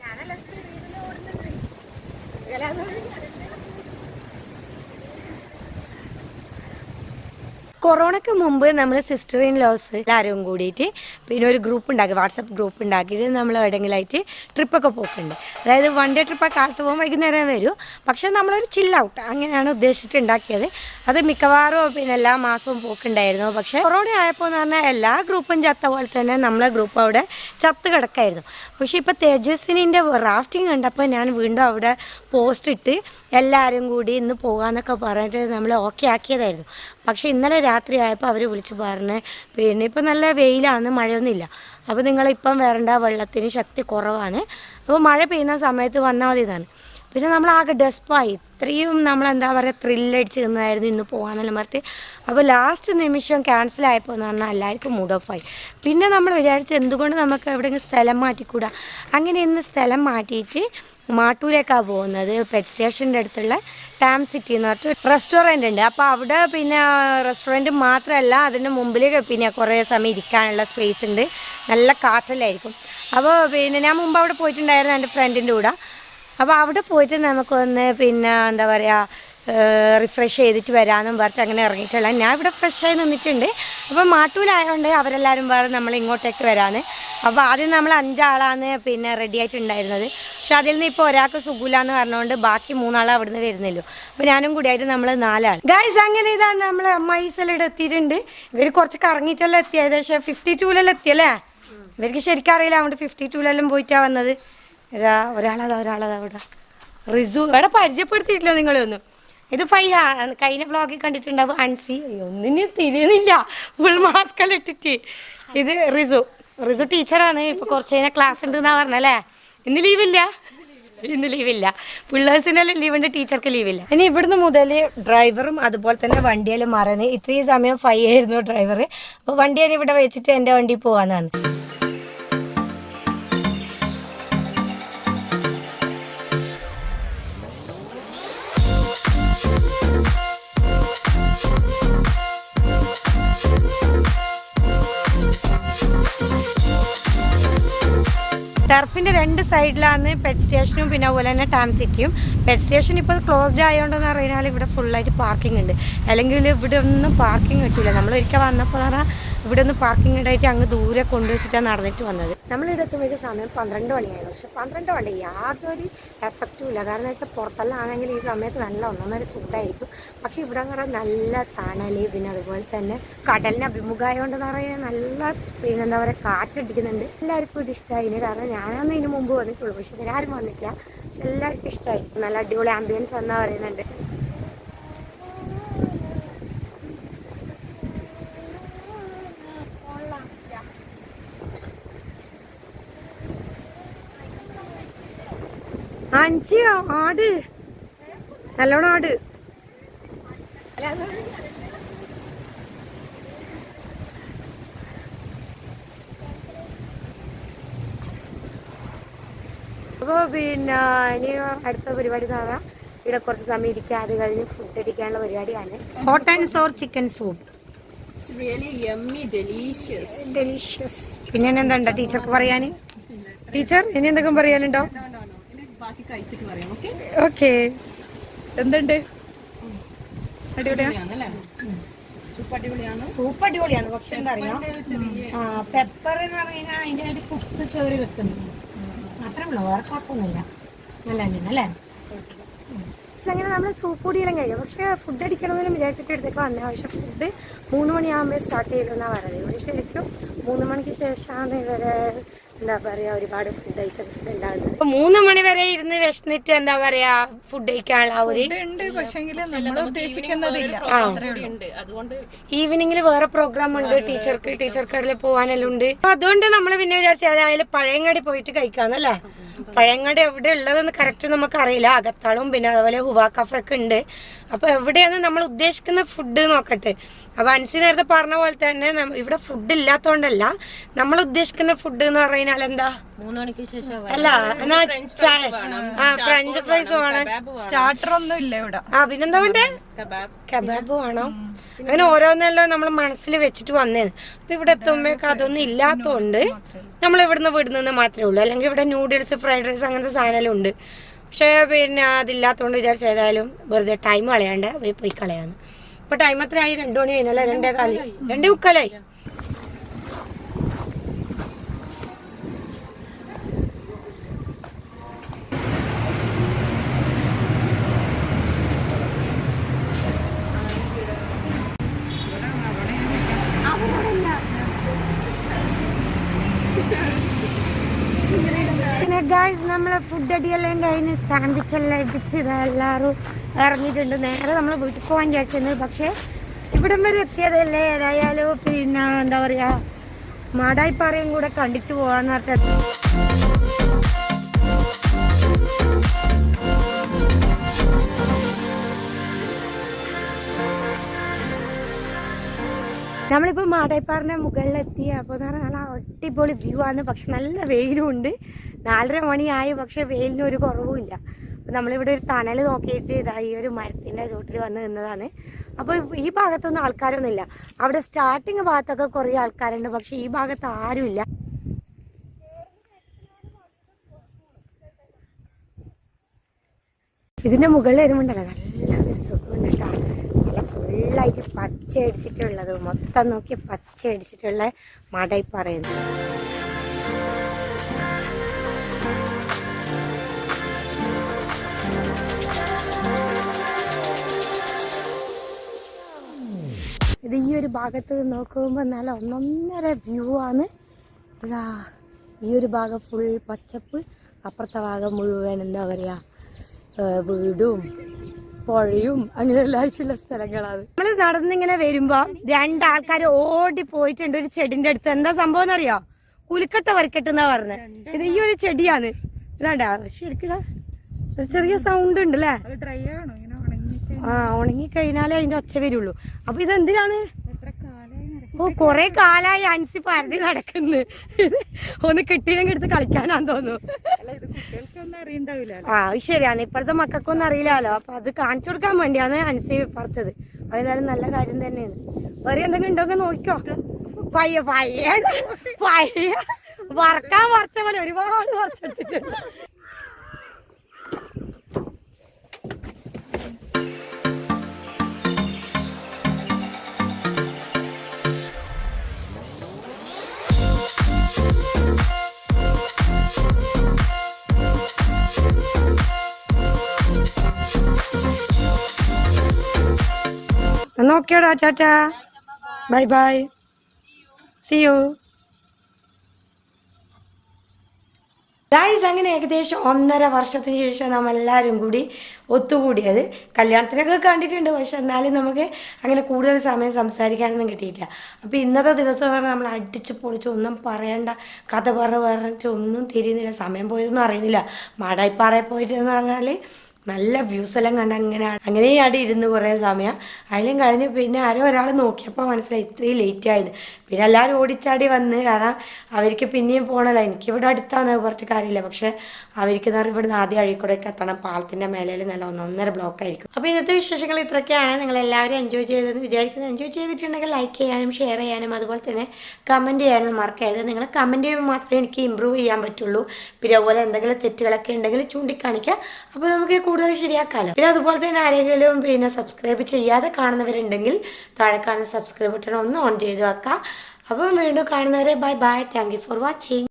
ഞാനല്ല ഓടുന്നത് ഓടുന്നുണ്ട് കൊറോണയ്ക്ക് മുമ്പ് നമ്മൾ സിസ്റ്റർ ഇൻ ലോസ് എല്ലാവരും കൂടിയിട്ട് പിന്നെ ഒരു ഗ്രൂപ്പ് ഉണ്ടാക്കി വാട്സപ്പ് ഗ്രൂപ്പ് ഉണ്ടാക്കിയിട്ട് നമ്മൾ എവിടെയെങ്കിലായിട്ട് ട്രിപ്പൊക്കെ പോക്കുണ്ട്. അതായത് വൺ ഡേ ട്രിപ്പ് കാലത്ത് പോകും വൈകുന്നേരം വരും. പക്ഷേ നമ്മളൊരു ചില്ല ഔട്ട് അങ്ങനെയാണ് ഉദ്ദേശിച്ചിട്ട് ഉണ്ടാക്കിയത്. അത് മിക്കവാറും പിന്നെ എല്ലാ മാസവും പോക്കുണ്ടായിരുന്നു. പക്ഷേ കൊറോണ ആയപ്പോൾ എന്ന് പറഞ്ഞാൽ എല്ലാ ഗ്രൂപ്പും ചത്ത പോലെ തന്നെ നമ്മളെ ഗ്രൂപ്പ് അവിടെ ചത്ത് കിടക്കായിരുന്നു. പക്ഷേ ഇപ്പോൾ തേജസ്വിനിന്റെ റാഫ്റ്റിംഗ് കണ്ടപ്പോൾ ഞാൻ വീണ്ടും അവിടെ പോസ്റ്റ് ഇട്ട് എല്ലാവരും കൂടി ഇന്ന് പോകാമെന്നൊക്കെ പറഞ്ഞിട്ട് നമ്മൾ ഓക്കെ ആക്കിയതായിരുന്നു. പക്ഷേ ഇന്നലെ രാത്രി ആയപ്പോൾ അവർ വിളിച്ചു പറഞ്ഞ് പിന്നെ ഇപ്പം നല്ല വെയിലാണ് മഴയൊന്നുമില്ല. അപ്പോൾ നിങ്ങളിപ്പം വരണ്ട വെള്ളത്തിന് ശക്തി കുറവാണ്. അപ്പോൾ മഴ പെയ്യുന്ന സമയത്ത് വന്നാൽ മതി ഇതാണ് പിന്നെ നമ്മൾ ആകെ ഡെസ്പായി ഇത്രയും നമ്മൾ എന്താ പറയുക ത്രില്ലടിച്ച് നിന്നായിരുന്നു ഇന്ന് പോകാന്നെല്ലാം പറഞ്ഞിട്ട്. അപ്പോൾ ലാസ്റ്റ് നിമിഷം ക്യാൻസൽ ആയപ്പോൾ എന്ന് പറഞ്ഞാൽ എല്ലാവർക്കും മൂഡ് ഓഫ് ആയി. പിന്നെ നമ്മൾ വിചാരിച്ച് എന്തുകൊണ്ട് നമുക്ക് എവിടെയെങ്കിലും സ്ഥലം മാറ്റിക്കൂടാ? അങ്ങനെ ഇന്ന് സ്ഥലം മാറ്റിയിട്ട് മാട്ടൂലേക്കാണ് പോകുന്നത്. പെറ്റ് സ്റ്റേഷന്റെ അടുത്തുള്ള ടാം സിറ്റി എന്ന് പറഞ്ഞിട്ട് റെസ്റ്റോറന്റ് ഉണ്ട്. അപ്പോൾ അവിടെ പിന്നെ റെസ്റ്റോറന്റ് മാത്രമല്ല അതിന്റെ മുമ്പിൽ പിന്നെ കുറേ സമയം ഇരിക്കാനുള്ള സ്പേസ് ഉണ്ട്. നല്ല കാറ്റലായിരിക്കും അപ്പോൾ പിന്നെ ഞാൻ മുമ്പ് അവിടെ പോയിട്ടുണ്ടായിരുന്നു എന്റെ ഫ്രണ്ടിന്റെ കൂടെ. അപ്പോൾ അവിടെ പോയിട്ട് നമുക്കൊന്ന് പിന്നെ എന്താ പറയുക റിഫ്രഷ് ചെയ്തിട്ട് വരാമെന്നും പറഞ്ഞിട്ട് അങ്ങനെ ഇറങ്ങിയിട്ടുള്ള ഞാൻ ഇവിടെ ഫ്രഷായി നിന്നിട്ടുണ്ട്. അപ്പോൾ മാട്ടൂലായതുകൊണ്ട് അവരെല്ലാവരും വേറെ നമ്മൾ ഇങ്ങോട്ടേക്ക് വരാന്ന്. അപ്പോൾ ആദ്യം നമ്മൾ അഞ്ചാളാണ് പിന്നെ റെഡി ആയിട്ടുണ്ടായിരുന്നത്. പക്ഷെ അതിൽ നിന്ന് ഇപ്പോൾ ഒരാൾക്ക് സുഖമില്ലാന്ന് പറഞ്ഞുകൊണ്ട് ബാക്കി മൂന്നാൾ അവിടെ നിന്ന് വരുന്നില്ലോ. അപ്പോൾ ഞാനും കൂടിയായിട്ട് നമ്മൾ നാലാൾ ഗായ്സ് അങ്ങനെ ഇതാണ് നമ്മൾ മൈസലിടെ എത്തിയിട്ടുണ്ട്. ഇവർ കുറച്ച് കറങ്ങിയിട്ടെല്ലാം എത്തി ഏകദേശം ഫിഫ്റ്റി ടൂലെല്ലാം എത്തിയല്ലേ? ഇവർക്ക് ശരിക്കും അറിയില്ല അതുകൊണ്ട് ഫിഫ്റ്റി ടൂലെല്ലാം പോയിട്ടാണ് വന്നത്. ഇതാ ഒരാളതാ ഒരാളതാ ഇവിടെ. റിസു ഇവിടെ പരിചയപ്പെടുത്തിയിട്ടില്ല നിങ്ങളൊന്നും ഇത് ഫൈ കഴിഞ്ഞ വ്ളോഗിൽ കണ്ടിട്ടുണ്ടാവും അൻസി. ഒന്നിനും തിരിയുന്നില്ല. ഫുൾ മാസ്ക് എല്ലാം ഇട്ടിട്ട്. ഇത് റിസു. റിസു ടീച്ചറാണ് ഇപ്പൊ കുറച്ച് കഴിഞ്ഞാൽ ക്ലാസ് ഉണ്ട് എന്നാ പറഞ്ഞല്ലേ? ഇന്ന് ലീവില്ല ഇന്ന് ലീവില്ല പിള്ളേഴ്സിനെല്ലാം ലീവുണ്ട് ടീച്ചർക്ക് ലീവില്ല ഇനി ഇവിടുന്ന് മുതൽ ഡ്രൈവറും അതുപോലെ തന്നെ വണ്ടിയെല്ലാം മറന്ന് ഇത്രയും സമയം ഫൈ ആയിരുന്നു ഡ്രൈവർ അപ്പോൾ വണ്ടിയാണ് ഇവിടെ വെച്ചിട്ട് എന്റെ വണ്ടി പോവാന്നാണ്. ടർഫിന്റെ രണ്ട് സൈഡിലാണ് പെറ്റ് സ്റ്റേഷനും പിന്നെ അതുപോലെ തന്നെ ടാം സിറ്റിയും പെറ്റ് സ്റ്റേഷൻ ഇപ്പോൾ ക്ലോസ്ഡ് ആയതുകൊണ്ടെന്ന് പറഞ്ഞാൽ ഇവിടെ ഫുള്ളായിട്ട് പാർക്കിംഗ് ഉണ്ട്. അല്ലെങ്കിൽ ഇവിടെ ഒന്നും പാർക്കിംഗ് കിട്ടില്ല നമ്മൾ ഒരിക്കൽ വന്നപ്പോൾ എന്ന് പറഞ്ഞാൽ ഇവിടെ ഒന്ന് പാർക്കിംഗ് ഉണ്ടായിട്ട് അങ്ങ് ദൂരെ കൊണ്ടുവച്ചിട്ടാണ് നടന്നിട്ട് വന്നത്. നമ്മൾ ഇവിടെ എത്തുമ്പോഴേക്കും സമയം പന്ത്രണ്ട് മണിയായിരുന്നു പക്ഷെ പന്ത്രണ്ട് മണി യാതൊരു എഫക്റ്റും ഇല്ല. കാരണം വെച്ചാൽ പുറത്തെല്ലാം ആണെങ്കിൽ ഈ സമയത്ത് നല്ല ഒന്നൊന്നര ചൂടായിരിക്കും. പക്ഷെ ഇവിടെ എന്ന് പറഞ്ഞാൽ നല്ല തണൽ പിന്നെ അതുപോലെ തന്നെ കടലിന് അഭിമുഖമായതുകൊണ്ടെന്ന് പറയുന്നത് നല്ല പിന്നെ എന്താ പറയുക കാറ്റടിക്കുന്നുണ്ട്. എല്ലാവർക്കും ഇത് ഇഷ്ടമായിന് കാരണം ഞാനൊന്നും ഇതിന് മുമ്പ് വന്നിട്ടുള്ളൂ. പക്ഷെ ഇവരാരും വന്നിട്ടില്ല. എല്ലാവർക്കും ഇഷ്ടമായി നല്ല അടിപൊളി ആംബിയൻസ് എന്നാ പറയുന്നുണ്ട്. അഞ്ച് ആട്. നല്ലോണം ആട്. അപ്പോൾ പിന്നെ ഇനി അടുത്ത പരിപാടി കാണാം ഇവിടെ കുറച്ച് സമയം ഇരിക്കുക അത് കഴിഞ്ഞ് ഫുഡ് അടിക്കാനുള്ള പരിപാടിയാണ്. Hot and sour chicken soup It's really yummy, delicious. Delicious പിന്നെ ഇനി എന്താ ടീച്ചർക്ക് പറയാൻ ടീച്ചർ ഇനി എന്തൊക്കെ പറയാനുണ്ടോ? ബാക്കി കഴിച്ചിട്ട് പറയാം ഓക്കെ? ഓക്കെ. എന്തുണ്ട്? അടിപൊളിയാണ് സൂപ്പ് അടിപൊളിയാണ് പക്ഷെ എന്താ അറിയാം ആ പെപ്പർ എന്ന് പറഞ്ഞാൽ അതിന്റെ ഒരു കുക്ക് കയറി വെക്കുന്നു. അത്രേ ഉള്ളൂ വേറെ കുഴപ്പമൊന്നുമില്ല. നല്ല തന്നെയാണ് അല്ലേ? അങ്ങനെ നമ്മൾ സൂപ്പ് പൊടിയെല്ലാം കഴിക്കും. പക്ഷേ ഫുഡ് അടിക്കണമെന്ന് വിചാരിച്ചിട്ട് എടുത്തേക്ക് വന്നത്. പക്ഷേ ഫുഡ് മൂന്ന് മണിയാകുമ്പോൾ സ്റ്റാർട്ട് ചെയ്തെന്നാണ് പറയുന്നത്. ഇവിടെ ശരിക്കും മൂന്ന് മണിക്ക് ശേഷമാണ് ഇവരെ എന്താ പറയാ ഒരുപാട് ഫുഡ് ഐറ്റംസ് ഒക്കെ ഉണ്ടാകുന്നത് മൂന്ന് മണി വരെ ഇരുന്ന് വിശന്നിട്ട് എന്താ പറയാ ഫുഡ് കഴിക്കാനുള്ള ആ ഒരു ഉണ്ട് പക്ഷെങ്കിൽ നമ്മൾ ഉദ്ദേശിക്കുന്നതില്ല. ഉണ്ട്. അതുകൊണ്ട് ഈവനിങ്ങിൽ വേറെ പ്രോഗ്രാം ഉണ്ട്. ടീച്ചർക്ക് ടീച്ചർ കടയിൽ പോവാനെല്ലാം ഉണ്ട്. അപ്പൊ അതുകൊണ്ട് നമ്മൾ പിന്നെ വിചാരിച്ചു അതായത് പഴയങ്ങാടി പോയിട്ട് കഴിക്കാന്നല്ലേ? പഴയങ്ങാടി എവിടെ ഉള്ളതെന്ന് കറക്റ്റ് നമുക്ക് അറിയില്ല അകത്താളും പിന്നെ അതുപോലെ ഹുവാ കഫേ ഒക്കെ ഉണ്ട്. അപ്പൊ എവിടെയാണ് നമ്മൾ ഉദ്ദേശിക്കുന്ന ഫുഡ് നോക്കട്ടെ. അപ്പൊ അൻസി നേരത്തെ പറഞ്ഞ പോലെ തന്നെ ഇവിടെ ഫുഡ് ഇല്ലാത്തോണ്ടല്ല. നമ്മൾ ഉദ്ദേശിക്കുന്ന ഫുഡ് എന്ന് പറഞ്ഞാൽ എന്താ? മൂന്ന് മണിക്ക് ശേഷം അല്ല എന്നാ ചായ- ആ ഫ്രഞ്ച് ഫ്രൈസ് വേണം. സ്റ്റാർട്ടർ ഒന്നും ഇല്ല ഇവിടെ. ആ പിന്നെന്താ വേണ്ടേ? കബാബ്. കബാബ് വേണം. അങ്ങനെ ഓരോന്നെല്ലാം നമ്മൾ മനസ്സിൽ വെച്ചിട്ട് വന്നേന്ന് അപ്പൊ ഇവിടെ എത്തുമ്പോഴേക്ക് അതൊന്നും ഇല്ലാത്തതുകൊണ്ട് നമ്മൾ ഇവിടുന്ന് വിടുന്നത് മാത്രമേ ഉള്ളൂ. അല്ലെങ്കിൽ ഇവിടെ നൂഡിൽസ് ഫ്രൈഡ് റൈസ് അങ്ങനത്തെ സാധനമെല്ലാം ഉണ്ട്. പക്ഷേ പിന്നെ അതില്ലാത്തതുകൊണ്ട് വിചാരിച്ച ഏതായാലും വെറുതെ ടൈം കളയാണ്ട് പോയി കളയാന്ന്. ഇപ്പൊ ടൈം എത്രയായി? രണ്ടു മണി കഴിഞ്ഞല്ലേ? രണ്ടേ കാലി. രണ്ടേ മുക്കാലായി. ഫുഡ് അടിയെല്ലാം കഴിഞ്ഞ് സാൻഡ്വിച്ച് എല്ലാം അടിച്ച് എല്ലാവരും ഇറങ്ങിയിട്ടുണ്ട്. നേരെ നമ്മൾ വീട്ടിൽ പോകാൻ വിചാരിച്ചിരുന്നത് പക്ഷേ ഇവിടം വരെ എത്തിയതല്ലേ? ഏതായാലും പിന്നെ എന്താ പറയാ മാടായിപ്പാറയും കൂടെ കണ്ടിട്ട് പോകാന്ന് പറഞ്ഞു നമ്മളിപ്പോൾ മാടായിപ്പാറിന്റെ മുകളിലെത്തി. അപ്പോൾ എന്ന് പറഞ്ഞാൽ നല്ല അടിപൊളി വ്യൂ ആണ്. പക്ഷെ നല്ല വെയിലും ഉണ്ട്. നാലര മണിയായി പക്ഷെ വെയിലിന് ഒരു കുറവുമില്ല അപ്പോൾ നമ്മളിവിടെ ഒരു തണൽ നോക്കിയിട്ട് ഇതാ ഈ ഒരു മരത്തിന്റെ ചോട്ടിൽ വന്ന് നിന്നതാണ്. അപ്പോൾ ഈ ഭാഗത്തൊന്നും ആൾക്കാരൊന്നും ഇല്ല. അവിടെ സ്റ്റാർട്ടിങ് ഭാഗത്തൊക്കെ കുറേ ആൾക്കാരുണ്ട് പക്ഷെ ഈ ഭാഗത്ത് ആരുമില്ല ഇതിന്റെ മുകളിൽ വരുമ്പോണ്ടല്ലോ നല്ല സുഖമുണ്ട് നല്ല ഫുള്ളായിട്ട് പച്ച അടിച്ചിട്ടുള്ളത് മൊത്തം നോക്കി പച്ച അടിച്ചിട്ടുള്ള മടയി ഒരു ഭാഗത്ത് നോക്കുമ്പോൾ നല്ല ഒന്നൊന്നര വ്യൂ ആണ്. ഇതാ ഈ ഒരു ഭാഗം ഫുൾ പച്ചപ്പ് അപ്പുറത്തെ ഭാഗം മുഴുവൻ എന്താ പറയുക വീടും പുഴയും അങ്ങനെ എല്ലാവശ്യമുള്ള സ്ഥലങ്ങളാണ്. നമ്മൾ നടന്നിങ്ങനെ വരുമ്പോൾ രണ്ടാൾക്കാർ ഓടി പോയിട്ടുണ്ട് ഒരു ചെടിന്റെ അടുത്ത്. എന്താ സംഭവം എന്നറിയോ? കുലുക്കട്ട വരക്കെട്ട് എന്നാ പറഞ്ഞത് ഇത് ഈ ഒരു ചെടിയാണ്. ഇതാണ്ടാ ശരിക്കും ചെറിയ സൗണ്ട് ഉണ്ട് അല്ലേ ആ ഉണങ്ങി കഴിഞ്ഞാലേ അതിന്റെ ഒച്ച വരുള്ളൂ. അപ്പൊ ഇതെന്തിനാണ്? ഓ കൊറേ കാലായി അൻസി പരതി നടക്കുന്നു. ഒന്ന് കിട്ടിയില്ലെങ്കിൽ എടുത്ത് കളിക്കാനാന്ന് തോന്നുന്നു. ആ ശരിയാണ്. ഇപ്പോഴത്തെ മക്കൾക്കൊന്നും അറിയില്ലല്ലോ അപ്പൊ അത് കാണിച്ചു കൊടുക്കാൻ വേണ്ടിയാണ് അൻസി പറിച്ചത്. അതായത് നല്ല കാര്യം തന്നെയാണ്. വേറെ എന്തെങ്കിലും ഉണ്ടോ നോക്കിക്കോ. പയ്യ പയ്യ. പയ്യ. വറക്കാൻ വറച്ച പോലെ ഒരുപാട് പറിച്ചെടുത്തിട്ടുണ്ട് എന്നാ ഓക്കേടാ ചാറ്റാ bye bye. See you guys അങ്ങനെ ഏകദേശം ഒന്നര വർഷത്തിന് ശേഷം നാം എല്ലാവരും കൂടി ഒത്തുകൂടിയത്. കല്യാണത്തിനൊക്കെ കണ്ടിട്ടുണ്ട് പക്ഷെ എന്നാലും നമുക്ക് അങ്ങനെ കൂടുതൽ സമയം സംസാരിക്കാനൊന്നും കിട്ടിയിട്ടില്ല. അപ്പോൾ ഇന്നത്തെ ദിവസം എന്ന് പറഞ്ഞാൽ നമ്മൾ അടിച്ചു പൊളിച്ച് ഒന്നും പറയണ്ട കഥ പറഞ്ഞ് പറഞ്ഞിട്ട് ഒന്നും തിരിയുന്നില്ല സമയം പോയതൊന്നും അറിയുന്നില്ല. മാടായിപ്പാറയിൽ പോയിട്ടെന്ന് പറഞ്ഞാൽ നല്ല വ്യൂസ് എല്ലാം കണ്ട് അങ്ങനെ അങ്ങനെ അവിടെ ഇരുന്ന് കുറേ സമയം. അതിലും കഴിഞ്ഞ് പിന്നെ ആരോ ഒരാൾ നോക്കിയപ്പോൾ മനസ്സിലായി ഇത്രയും ലേറ്റ് ആയത്. പിന്നെ എല്ലാവരും ഓടിച്ചാടി വന്ന് കാരണം അവർക്ക് പിന്നെയും പോകണല്ലോ എനിക്കിവിടെ അടുത്താണ് പറഞ്ഞിട്ട് കാര്യമില്ല. പക്ഷേ അവർക്ക് എന്ന് ഇവിടെ ഇവിടുന്ന് ആദ്യം അഴീക്കൂടെയൊക്കെ എത്തണം. പാലത്തിന്റെ മേലയിൽ നല്ല ഒന്നൊന്നര ബ്ലോക്ക് ആയിരിക്കും. അപ്പോൾ ഇന്നത്തെ വിശേഷങ്ങൾ ഇത്രയൊക്കെയാണ്. നിങ്ങൾ എല്ലാവരും എൻജോയ് ചെയ്തതെന്ന് വിചാരിക്കുന്നത് എൻജോയ് ചെയ്തിട്ടുണ്ടെങ്കിൽ ലൈക്ക് ചെയ്യാനും ഷെയർ ചെയ്യാനും അതുപോലെ തന്നെ കമന്റ് ചെയ്യാനും മറക്കരുത്. നിങ്ങൾ കമന്റ് ചെയ്യുമ്പോൾ മാത്രമേ എനിക്ക് ഇമ്പ്രൂവ് ചെയ്യാൻ പറ്റുള്ളൂ. പിന്നെ അതുപോലെ എന്തെങ്കിലും തെറ്റുകളൊക്കെ ഉണ്ടെങ്കിൽ ചൂണ്ടിക്കാണിക്കുക. അപ്പോൾ നമുക്ക് കൂടുതൽ ശരിയാക്കാമല്ലോ പിന്നെ അതുപോലെ തന്നെ ആരെങ്കിലും പിന്നെ സബ്സ്ക്രൈബ് ചെയ്യാതെ കാണുന്നവരുണ്ടെങ്കിൽ താഴെ കാണുന്ന സബ്സ്ക്രൈബ് ബട്ടൺ ഒന്ന് ഓൺ ചെയ്ത് വെക്കുക അപ്പം വീണ്ടും കാണുന്നവരെ bye bye thank for watching